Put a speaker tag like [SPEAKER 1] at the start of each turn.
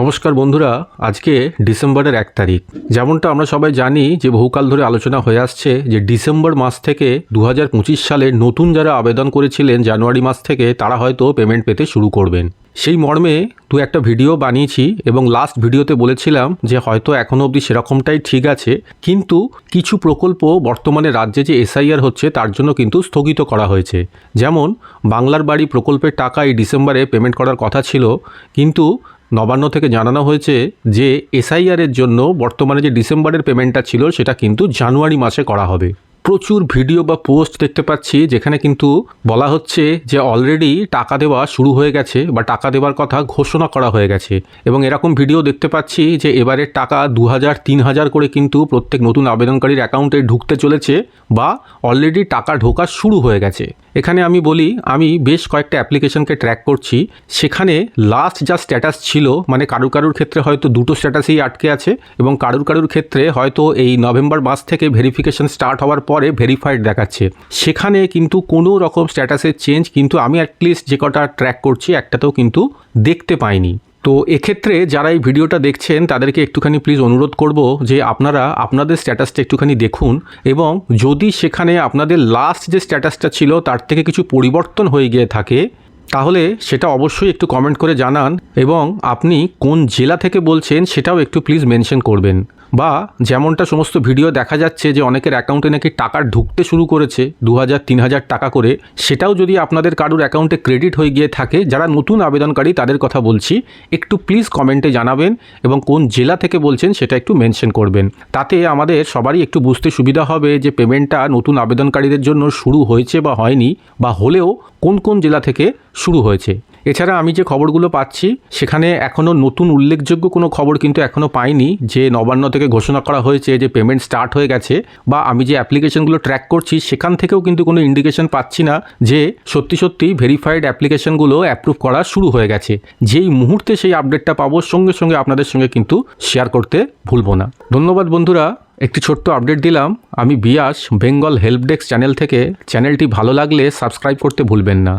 [SPEAKER 1] নমস্কার বন্ধুরা, আজকে ডিসেম্বরের এক তারিখ। যেমনটা আমরা সবাই জানি যে বহুকাল ধরে আলোচনা হয়ে আসছে যে ডিসেম্বর মাস থেকে দু হাজার পঁচিশ সালে নতুন যারা আবেদন করেছিলেন জানুয়ারি মাস থেকে, তারা হয়তো পেমেন্ট পেতে শুরু করবেন। সেই মর্মে দু একটা ভিডিও বানিয়েছি এবং লাস্ট ভিডিওতে বলেছিলাম যে হয়তো এখনও অবধি সেরকমটাই ঠিক আছে, কিন্তু কিছু প্রকল্প বর্তমানে রাজ্যে যে এসআইআর হচ্ছে, তার জন্য কিন্তু স্থগিত করা হয়েছে। যেমন বাংলার বাড়ি প্রকল্পের টাকা এই ডিসেম্বরে পেমেন্ট করার কথা ছিল, কিন্তু নবান্ন থেকে জানানো হয়েছে যে এসআইআরের জন্য বর্তমানে যে ডিসেম্বরের পেমেন্টটা ছিল, সেটা কিন্তু জানুয়ারি মাসে করা হবে। প্রচুর ভিডিও বা পোস্ট দেখতে পাচ্ছি যেখানে কিন্তু বলা হচ্ছে যে অলরেডি টাকা দেওয়া শুরু হয়ে গেছে বা টাকা দেওয়ার কথা ঘোষণা করা হয়ে গেছে। এবং এরকম ভিডিও দেখতে পাচ্ছি যে এবারের টাকা দু হাজার তিন হাজার করে কিন্তু প্রত্যেক নতুন আবেদনকারীর অ্যাকাউন্টে ঢুকতে চলেছে বা অলরেডি টাকা ঢোকা শুরু হয়ে গেছে। এখানে আমি বলি, আমি বেশ কয়েকটা অ্যাপ্লিকেশনকে ট্র্যাক করছি। সেখানে লাস্ট যা স্ট্যাটাস ছিল মানে কারুর কারুর ক্ষেত্রে হয়তো দুটো স্ট্যাটাসই আটকে আছে এবং কারুর কারুর ক্ষেত্রে হয়তো এই নভেম্বর মাস থেকে ভেরিফিকেশন স্টার্ট হওয়ার পরে ভেরিফাইড দেখাচ্ছে। সেখানে কিন্তু কোনো রকম স্ট্যাটাসের চেঞ্জ কিন্তু আমি অ্যাটলিস্ট যে কটা ট্র্যাক করছি, একটাতেও কিন্তু দেখতে পাইনি। তো এক্ষেত্রে যারা এই ভিডিওটা দেখছেন, তাদেরকে একটুখানি প্লিজ অনুরোধ করব যে আপনারা আপনাদের স্ট্যাটাসটা একটুখানি দেখুন এবং যদি সেখানে আপনাদের লাস্ট যে স্ট্যাটাসটা ছিল, তার থেকে কিছু পরিবর্তন হয়ে গিয়ে থাকে, তাহলে সেটা অবশ্যই একটু কমেন্ট করে জানান এবং আপনি কোন জেলা থেকে বলছেন, সেটাও একটু প্লিজ মেনশন করবেন। বা যেমনটা সমস্ত ভিডিও দেখা যাচ্ছে যে অনেকের অ্যাকাউন্টে নাকি টাকা ঢুকতে শুরু করেছে, দু হাজার, তিন হাজার টাকা করে, সেটাও যদি আপনাদের কারুর অ্যাকাউন্টে ক্রেডিট হয়ে গিয়ে থাকে, যারা নতুন আবেদনকারী তাদের কথা বলছি, একটু প্লিজ কমেন্টে জানাবেন এবং কোন জেলা থেকে বলছেন সেটা একটু মেনশন করবেন। তাতে আমাদের সবারই একটু বুঝতে সুবিধা হবে যে পেমেন্টটা নতুন আবেদনকারীদের জন্য শুরু হয়েছে বা হয়নি, বা হলেও কোন কোন জেলা থেকে শুরু হয়েছে। এছাড়া আমি যে খবরগুলো পাচ্ছি, সেখানে এখনও নতুন উল্লেখযোগ্য কোনো খবর কিন্তু এখনও পাইনি যে নবান্ন থেকে ঘোষণা করা হয়েছে যে পেমেন্ট স্টার্ট হয়ে গেছে বা আমি যে অ্যাপ্লিকেশনগুলো ট্র্যাক করছি, সেখান থেকেও কিন্তু কোনো ইন্ডিকেশন পাচ্ছি না যে সত্যি সত্যি ভেরিফাইড অ্যাপ্লিকেশনগুলো অ্যাপ্রুভ করা শুরু হয়ে গেছে। যেই মুহূর্তে সেই আপডেটটা পাবো, সঙ্গে সঙ্গে আপনাদের সঙ্গে কিন্তু শেয়ার করতে ভুলবো না। ধন্যবাদ বন্ধুরা, একটি ছোট্ট আপডেট দিলাম। আমি Biyas Bengal help desk channel থেকে। চ্যানেলটি ভালো লাগলে সাবস্ক্রাইব করতে ভুলবেন না।